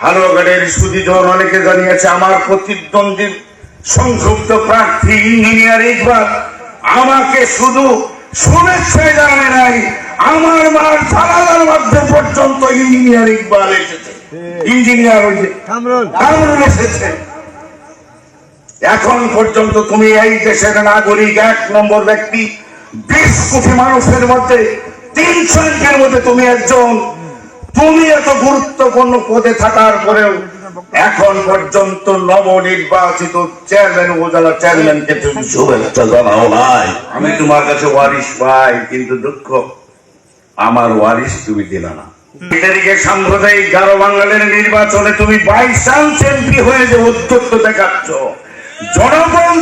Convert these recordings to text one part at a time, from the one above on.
হালুয়াঘাটের সুদীজন অনেকে জানিয়েছে আমার প্রতিদ্বন্দ্বীর সংযুক্ত প্রার্থী ইঞ্জিনিয়ার ইকবাল আমাকে শুধু শুভেচ্ছায় জানাবে নাই আমার মার জানালার মধ্যে পর্যন্ত ইঞ্জিনিয়ার ইকবাল এসেছে। ইঞ্জিনিয়ার যে কামরুল। এসেছে। এখন পর্যন্ত তুমি এই দেশের নাগরিক এক নম্বর ব্যক্তি বিশ কোটি মানুষের মধ্যে তিনশো অঙ্কের মধ্যে তুমি একজন তুমি এত গুরুত্বপূর্ণ পদে থাকার পরেও এখন পর্যন্ত নবনির্বাচিত চেয়ারম্যান উপজেলা চেয়ারম্যানকে তুমি শুভেচ্ছা জানাও নাই আমি তোমার কাছে ওয়ারিশ পাই কিন্তু দুঃখ আমার ওয়ারিশ তুমি দিলা না। সাম্প্রদায়িক গারো বাঙালির নির্বাচনে তুমি বাই চান্স এমপি হয়ে যে উদ্যোক্ত দেখাচ্ছ। জনগণ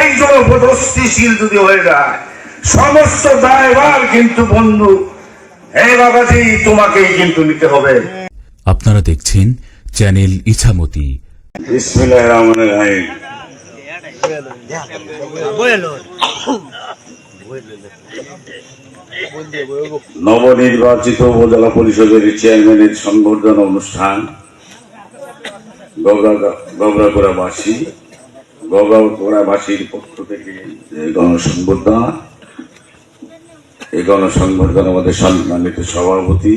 এই জনপদ অস্থিশীল যদি হয়ে যায় সমস্ত দায়ভার কিন্তু বন্ধু হে বাবাজি তোমাকেই কিন্তু নিতে হবে। আপনারা দেখছেন চ্যানেল ইছামতি। বিসমিল্লাহ রহমানির রহিম। নবনির্বাচিত উপজেলা পরিষদের চেয়ারম্যানের সংবর্ধনা অনুষ্ঠান গবরাগড়াবাসী গবরাগড়াবাসীর পক্ষ থেকে গণসংবর্ধনা এই গণসংবর্ধনা আমাদের সম্মানিত সভাপতি,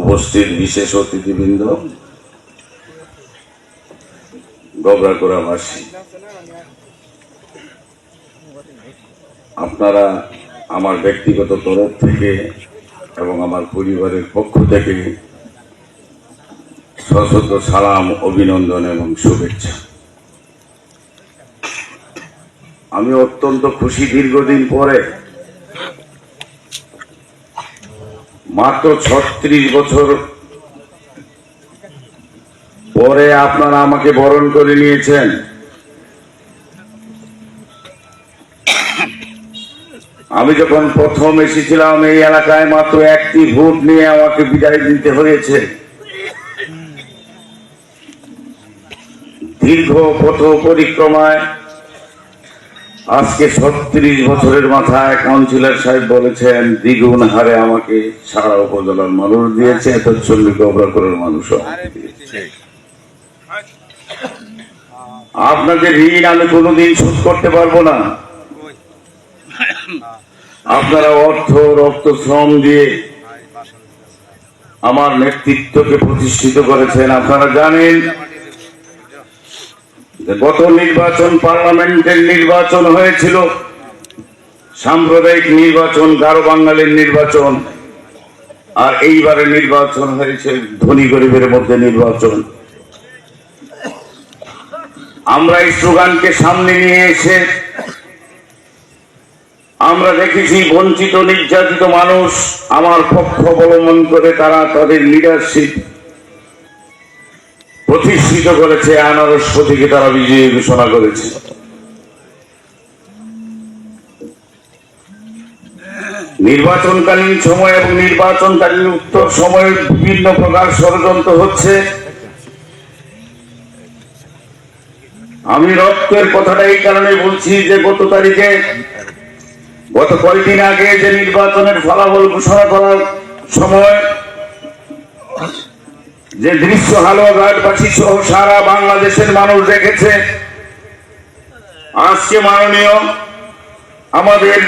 উপস্থিত বিশেষ অতিথিবৃন্দ গবরাগড়াবাসী আপনারা আমার ব্যক্তিগত তরফ থেকে এবং আমার পরিবারের পক্ষ থেকে সশস্ত্র সালাম, অভিনন্দন এবং শুভেচ্ছা। আমি অত্যন্ত খুশি দীর্ঘদিন পরে। মাত্র ছত্রিশ বছর পরে আপনারা আমাকে বরণ করে নিয়েছেন। আমি যখন প্রথম এসেছিলাম এই এলাকায় মাত্র একটি ভোট নিয়ে আমাকে বিদায় দিতে হয়েছে। দীর্ঘ পথ পরিক্রমায় আজকে ছত্রিশ বছরের মাথায় কাউন্সিলর সাহেব বলেছেন দ্বিগুণ হারে আমাকে সারা উপজেলার মানুষ দিয়েছে তৎসঙ্গে গবরাকরের মানুষও আমাকে দিয়েছে। আপনাদের ঋণ আমি কোনোদিন শোধ করতে পারব না। আপনারা অর্থ রক্ত শ্রম দিয়ে আমার নেতৃত্বকে প্রতিষ্ঠিত করেছেন আপনারা জানেন। গত নির্বাচন পার্লামেন্টের নির্বাচন হয়েছিল, সাম্প্রদায়িক নির্বাচন, গারো বাঙালির নির্বাচন, আর এইবারে নির্বাচন হয়েছে ধনী গরিবের মধ্যে নির্বাচন। আমরা এই স্লোগানকে সামনে নিয়ে এসে আমরা দেখেছি, বঞ্চিত, নির্যাতিত মানুষ আমার পক্ষ অবলম্বন করে তারা তাদের লিডারশিপ প্রতিষ্ঠিত করেছে আনারস প্রতীকে তারা বিজয়ী ঘোষণা করেছে। নির্বাচনকালীন সময় এবং নির্বাচনকালীন উত্তর সময়ে বিভিন্ন প্রকার ষড়যন্ত্র হচ্ছে। আমি রক্তের কথাটা এই কারণে বলছি যে গত তারিখে, গত কয়েকদিন আগে যে নির্বাচনের ফলাফল ঘোষণা করার সময় যে দৃশ্য হালুয়াঘাটবাসী সহ সারা বাংলাদেশের মানুষ দেখেছে। আজকে মাননীয় আমাদের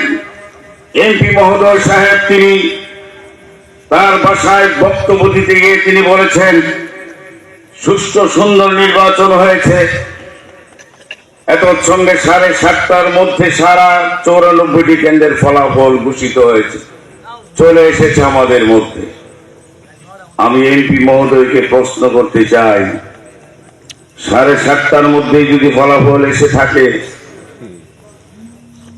এমপি মহোদয় সাহেব, তিনি তার বাসায় বক্তব্য দিতে গিয়ে তিনি বলেছেন, সুষ্ঠু সুন্দর নির্বাচন হয়েছে। এত সঙ্গে সাড়ে সাতটার মধ্যে সারা চৌরানব্বইটি কেন্দ্রের ফলাফল ঘোষিত হয়েছে। চলে এসেছে আমাদের মধ্যে। আমি এমপি মহোদয়কে প্রশ্ন করতে চাই। সাড়ে সাতটার মধ্যে যদি ফলাফল এসে থাকে,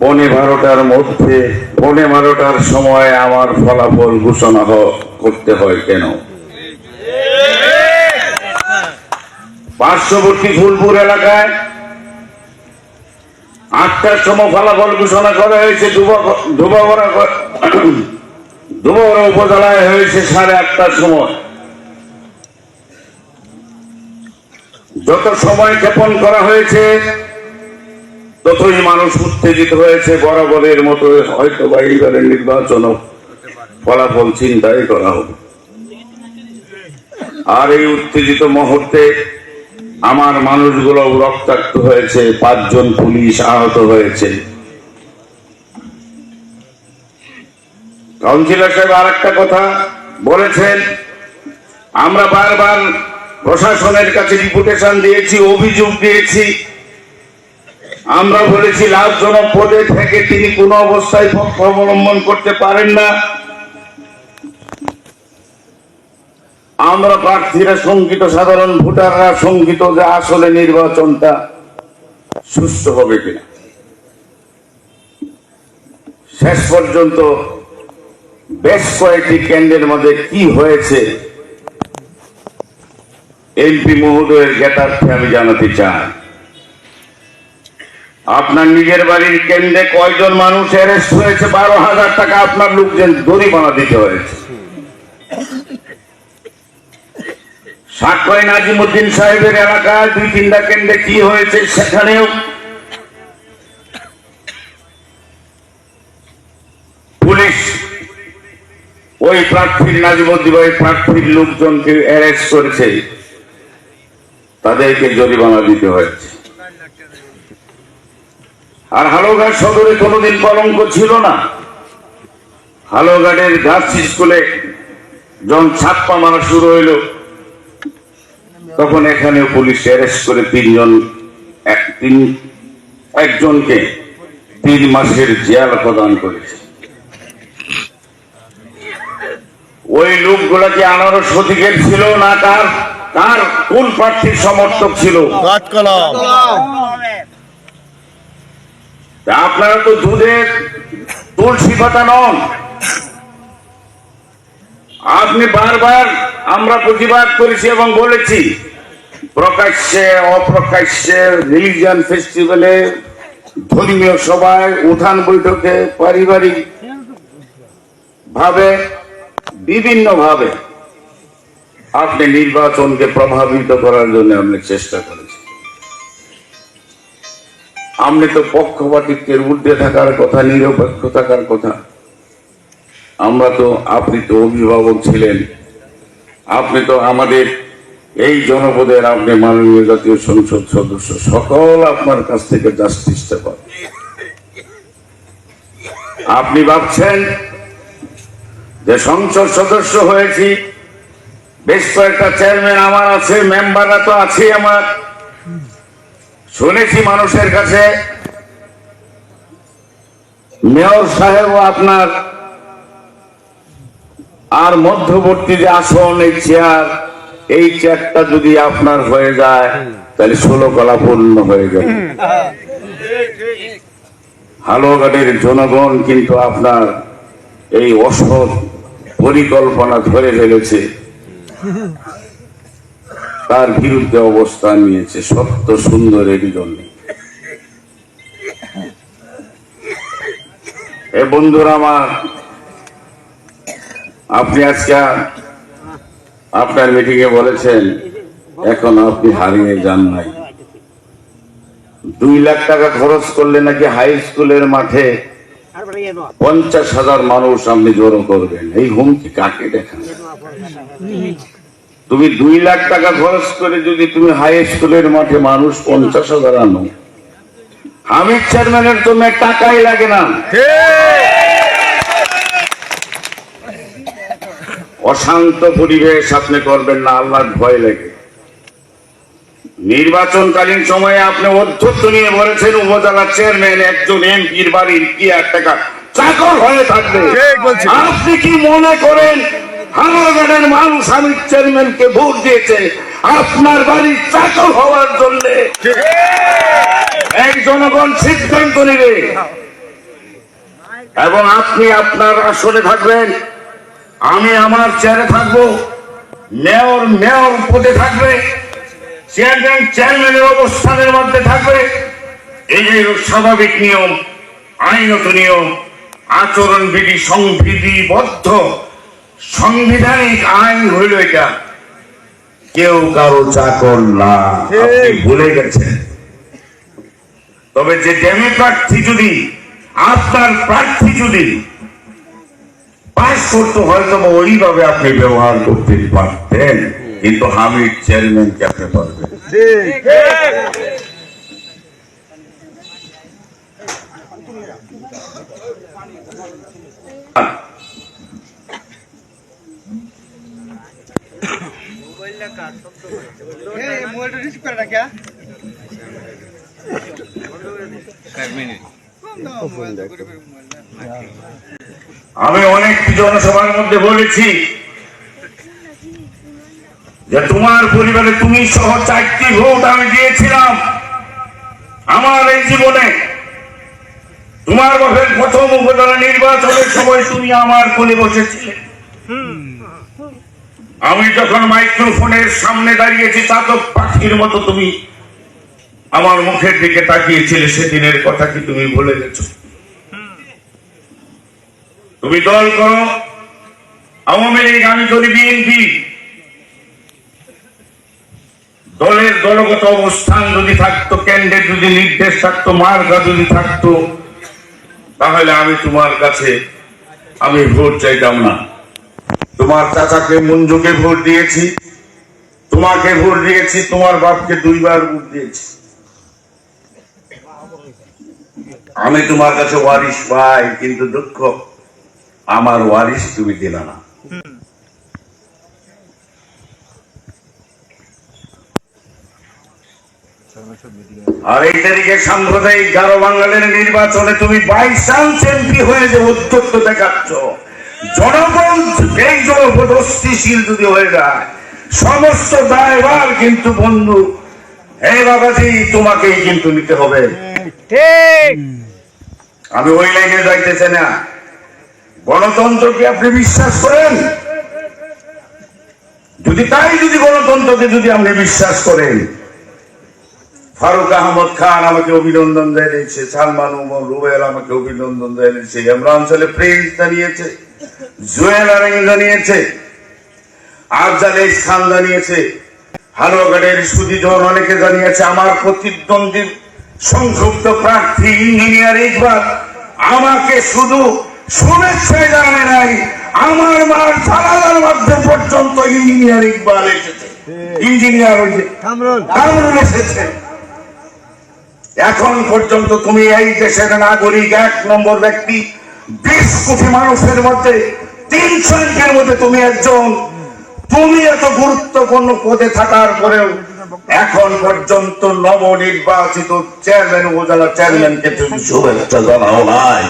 পনে বারোটার মধ্যে, পনে বারোটার সময় আমার ফলাফল ঘোষণা করতে হয় কেন? পার্শ্ববর্তী ফুলপুর এলাকায় আটটার সময় ফলাফল ঘোষণা করা হয়েছে ধুবাগড়া ধুবাগড়া উপজেলায় হয়েছে সাড়ে আটটার সময়। যত সময় ক্ষেপণ করা হয়েছে, ততই মানুষ উত্তেজিত হয়েছে, বরাবরের মতো হয়তো বা এইবারের নির্বাচন ফলাফল চিন্তাই করা হবে। আর এই উত্তেজিত মুহূর্তে আমার মানুষগুলো রক্তাক্ত হয়েছে, পাঁচজন পুলিশ আহত হয়েছে। কাউন্সিলর সাহেব আর একটা কথা বলেছেন। আমরা বারবার প্রশাসনের কাছে রিপুটেশন দিয়েছি, অভিযোগ দিয়েছি। আমরা বলেছি, লাভজনক পদে থেকে তিনি কোনো অবস্থায় পক্ষ অবলম্বন করতে পারেন না। আমরা প্রার্থীরা শঙ্কিত, সাধারণ ভোটাররা শঙ্কিত যে আসলে নির্বাচনটা সুস্থ হবে কিনা। শেষ পর্যন্ত বেশ কয়েকটি কেন্দ্রের মধ্যে কি হয়েছে, এমপি মহোদয়ের জ্ঞাতার্থে আমি জানাতে চাই। আপনার নিজের বাড়ির কেন্দ্রে কয়জন মানুষ অ্যারেস্ট হয়েছে? বারো হাজার টাকা আপনার লোকজন জরিমানা দিতে হয়েছে। সাক্ষয় নাজিমুদ্দিন সাহেবের এলাকায় দুই তিনটা কেন্দ্রে কি হয়েছে সেখানেও পুলিশ ওই প্রার্থীর নাজিমুদ্দিন ওই প্রার্থীর লোকজনকে অ্যারেস্ট করেছে। তাদেরকে জরিমানা দিতে হয়েছে। আর হালোঘাট সদরে কোনোদিন কলঙ্ক ছিল না। হালোঘাটের গাছ স্কুলে যখন ছাপ্পা মারা শুরু হইল, তখন এখানে পুলিশ অ্যারেস্ট করে তিনজন, এক- তিন একজনকে তিন মাসের জেল প্রদান করেছে। ওই লোকগুলা কি আনারস প্রতীকের ছিল না কার? কার কোন প্রার্থীর সমর্থক ছিল? আপনারা তো দুধের তুলসী পাতা নন। আপনি বারবার আমরা প্রতিবাদ করেছি এবং বলেছি প্রকাশ্যে অপ্রকাশ্যে রিলিজিয়ান ফেস্টিভ্যালে ধর্মীয় সভায় উঠান বৈঠকে পারিবারিক ভাবে বিভিন্ন ভাবে আপনি নির্বাচনকে প্রভাবিত করার জন্য আপনি চেষ্টা করেছেন। আপনি তো পক্ষপাতিত্বের ঊর্ধ্বে থাকার কথা, নিরপেক্ষ থাকার কথা। আমরা তো, আপনি তো অভিভাবক ছিলেন। আপনি তো আমাদের, এই জনপদের আপনি মাননীয় জাতীয় সংসদ সদস্য। সকল আপনার কাছ থেকে জাস্টিসটা পাবেন। আপনি ভাবছেন যে সংসদ সদস্য হয়েছি, বেশ কয়েকটা চেয়ারম্যান আমার আছে মেম্বাররা তো আছে আমার। শুনেছি মানুষের কাছে, মেয়র সাহেবও আপনার, আর মধ্যবর্তী যে আসন, এই চেয়ার এই চেয়ারটা যদি আপনার হয়ে যায়, তাহলে ষোলো কলা পূর্ণ হয়ে যাবে। হালোঘাটের জনগণ কিন্তু আপনার এই অসৎ পরিকল্পনা ধরে ফেলেছে। তার বিরুদ্ধে অবস্থান নিয়েছে, সত্য সুন্দরের জন্য। এ বন্ধুরা আমার, আপনি আজকে, আপনার মিটিং এ বলেছেন, এখন আপনি হারিয়ে যান নাই। দুই লাখ টাকা খরচ করলে নাকি হাই স্কুলের মাঠে পঞ্চাশ হাজার মানুষ আপনি জড়ো করবেন। এই হুমকি কাকে দেখান তুমি দুই লাখ টাকা খরচ করে যদি তুমি হাই স্কুলের মাঠে মানুষ পঞ্চাশ হাজার আনো হামিদ চেয়ারম্যানের জন্য টাকাই লাগে না। অশান্ত পরিবেশ আপনি করবেন না, আল্লাহর ভয় লাগে। নির্বাচনকালীন সময়ে আপনি অধ্যক্ষ নিয়ে বলেছেন উপজেলা চেয়ারম্যান একজন এমপির বাড়ির কি এক টাকা? চাকর হয়ে থাকবে। আপনি কি মনে করেন মানুষ আমির চেয়ারম্যানকে ভোট দিয়েছে আপনার বাড়ির চাকর হওয়ার জন্য? এক জনগণ সিদ্ধান্ত নেবে। এবং আপনি আপনার আসনে থাকবেন আমি আমার চেয়ারে থাকব মেয়র মেয়র পদে থাকবে। চেয়ারম্যান চেয়ারম্যানের অবস্থানের মধ্যে থাকবে। এই যে স্বাভাবিক নিয়ম আইনত নিয়ম আচরণ বিধি সংবিধিবদ্ধ সাংবিধানিক আইন হইল এটা। কেউ কারও চাকর না ভুলে গেছেন। তবে যে ডেমি প্রার্থী যদি আপনার প্রার্থী যদি পাস করতে হয়তো ওইভাবে আপনি ব্যবহার করতে পারতেন। কিন্তু হামিদ চেয়ারম্যানকে আপনি বলবেন? আমি অনেক জনসভার মধ্যে বলেছি যে তোমার পরিবারে তুমি সহ চারটি ভোট আমি দিয়েছিলাম আমার এই জীবনে। তোমার বাপের প্রথম উপজেলা নির্বাচনের সময় তুমি আমার কোলে বসেছিলে। আমি যখন মাইক্রোফোনের সামনে দাঁড়িয়েছি, চাতক পাখির মতো তুমি আমার মুখের দিকে তাকিয়েছিলে, সেদিনের কথা কি তুমি ভুলে গেছো? তুমি দল করো, আওয়ামী লীগ, আমি করি বিএনপি দলগত অবস্থান যদি থাকতো ক্যান্ডিডেট যদি নির্দেশ থাকতো, মার্কা যদি থাকতো, তাহলে আমি তোমার কাছে, আমি ভোট চাইতাম না। তোমার চাচাকে মঞ্জুকে ভোট দিয়েছি, তোমাকে ভোট দিয়েছি, তোমার বাপকে দুইবার ভোট দিয়েছি। আমি তোমার কাছে ওয়ারিশ পাই, কিন্তু দুঃখ, আমার ওয়ারিশ তুমি দিলা না। আর এই তারিখে সাম্প্রদায়িক গারো বাঙালির নির্বাচনে তুমি বাই চান্স এমপি হয়ে যে উদ্যোগ দেখাচ্ছ। জনগণ এই জনপ্রদস্তিশীল যদি হয়ে যায় সমস্ত দায়ভার কিন্তু বন্ধু বাবাজি তোমাকেই কিন্তু নিতে হবে। আমি ওই লাইনে যাইতেছে না। গণতন্ত্রকে আপনি বিশ্বাস করেন? যদি তাই যদি গণতন্ত্রকে যদি আপনি বিশ্বাস করেন ফারুক আহমদ খান আমাকে অভিনন্দন জানিয়েছে সালমান উমর রুবেল আমাকে অভিনন্দন জানিয়েছে ইমরান ছেলে প্রিন্স জানিয়েছে জুয়েল আরেং জানিয়েছে আফজাল ইস খান জানিয়েছে হালুয়াঘাটের সুদীজন অনেকে জানিয়েছে আমার প্রতিদ্বন্দ্বী সংযুক্ত প্রার্থী ইঞ্জিনিয়ার ইকবাল আমাকে শুধু শুভেচ্ছায় জানে নাই আমার মার জানালার মধ্যে পর্যন্ত ইঞ্জিনিয়ার ইকবাল এসেছে। ইঞ্জিনিয়ার হয়েছে কামরুল এসেছে। এখন পর্যন্ত তুমি এই দেশের নাগরিক এক নম্বর ব্যক্তি। বিশ কোটি মানুষের মধ্যে তিনশো জনের মধ্যে তুমি একজন। তুমি এত গুরুত্বপূর্ণ পদে থাকার পরেও এখন পর্যন্ত নবনির্বাচিত চেয়ারম্যান উপজেলা চেয়ারম্যানকে তুমি শুভেচ্ছা জানাও নাই।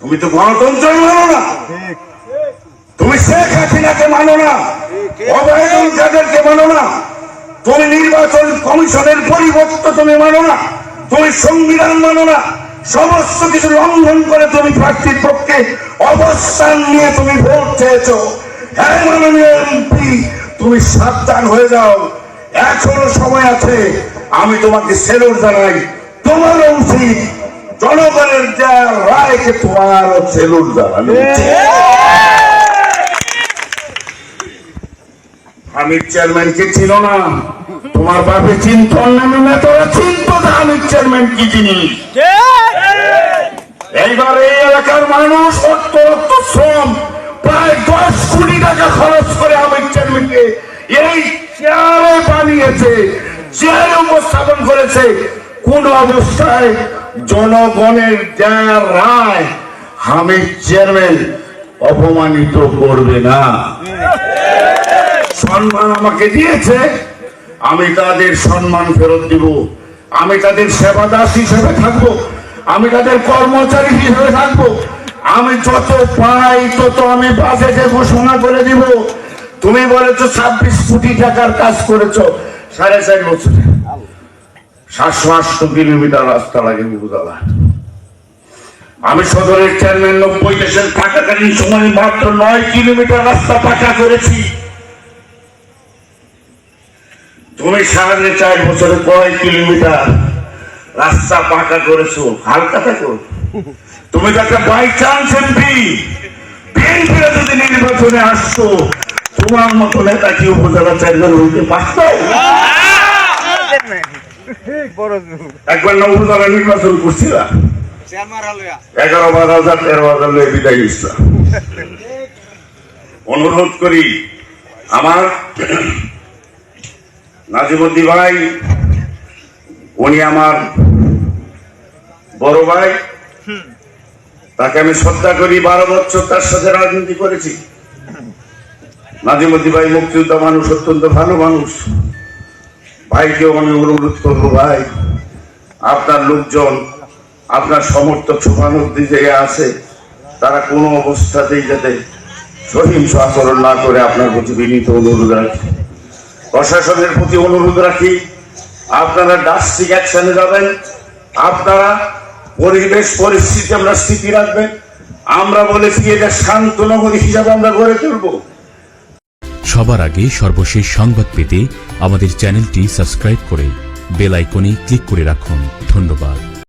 তুমি তো গণতন্ত্রই মানো না। তুমি শেখ হাসিনাকে মানো না। অবহেদন কাদেরকে মানো না। তুমি নির্বাচন কমিশনের পরিবর্তন তুমি মানো না, তুমি সংবিধান মানো না, সমস্ত কিছু লঙ্ঘন করে তুমি প্রার্থীর পক্ষে অবস্থান নিয়ে তুমি ভোট চেয়েছো। হ্যাঁ মাননীয় এমপি, তুমি সাবধান হয়ে যাও। এখনও সময় আছে, আমি তোমাকে সেলুট জানাই। তোমারও উচিত, জনগণের যা রায়কে তোমারও সেলুট জানানো। হামিদ চেয়ারম্যানকে ছিল না? তোমার বাপে চিন্ত অন্যান্য নেতারা চিন্ত যে হামিদ চেয়ারম্যান কি জিনিস এইবার এই এলাকার মানুষ অর্থ শ্রম প্রায় দশ কোটি টাকা খরচ করে হামিদ চেয়ারম্যানকে এই চেয়ারে বানিয়েছে চেয়ারে উপস্থাপন করেছে। কোন অবস্থায় জনগণের যা রায় হামিদ চেয়ারম্যান অপমানিত করবে না। সম্মান আমাকে দিয়েছে, আমি তাদের সম্মান ফেরত দিব। আমি তাদের সেবা দাস হিসেবে থাকব। আমি তাদের কর্মচারী হিসেবে থাকব। আমি যত পাই তত আমি বাজেটে ঘোষণা করে দিব। তুমি বলেছ ছাব্বিশ কোটি টাকার কাজ করেছ, সাড়ে চার বছরে। সাতশো আটশো কিলোমিটার রাস্তা লাগে উপজেলা আমি সদরের চেয়ারম্যান নব্বই দেশের থাকাকালীন সময় মাত্র নয় কিলোমিটার রাস্তা পাকা করেছি। তুমি সাড়ে চার বছরে কয় কিলোমিটার রাস্তা পাকা করেছ হালকা করো তুমি তো একটা বাই চান্স এমপি বিএনপিরা যদি নির্বাচনে আসতো তোমার মতো নেতা কি উপজেলা চেয়ারম্যান হইতে পারত? একবার না উপজেলা নির্বাচন করছিলাম এগারো বারো হাজার তেরো হাজার লয়ে বিদায় অনুরোধ করি আমার নাজিমুদ্দি ভাই উনি আমার বড় ভাই। তাকে আমি শ্রদ্ধা করি বারো বছর তার সাথে রাজনীতি করেছি। নাজিমুদ্দি ভাই মুক্তিযোদ্ধা মানুষ অত্যন্ত ভালো মানুষ। ভাইকেও আমি অনুরোধ করব ভাই আপনার লোকজন আপনার সমর্থক শুভানুদ্দি যে আছে তারা কোনো অবস্থাতেই যাতে সহিংস আচরণ না করে আপনার প্রতি বিনীত অনুরোধ রাখি। প্রশাসনের প্রতি অনুরোধ রাখি, আপনারা ডাস্টিক অ্যাকশনে যাবেন, আপনারা পরিবেশ পরিস্থিতি আমরা স্থিতি রাখবেন, আমরা বলেছি এটা শান্ত নগরী হিসাবে আমরা গড়ে তুলবো। সবার আগে সর্বশেষ সংবাদ পেতে আমাদের চ্যানেলটি সাবস্ক্রাইব করে বেল আইকনে ক্লিক করে রাখুন। ধন্যবাদ।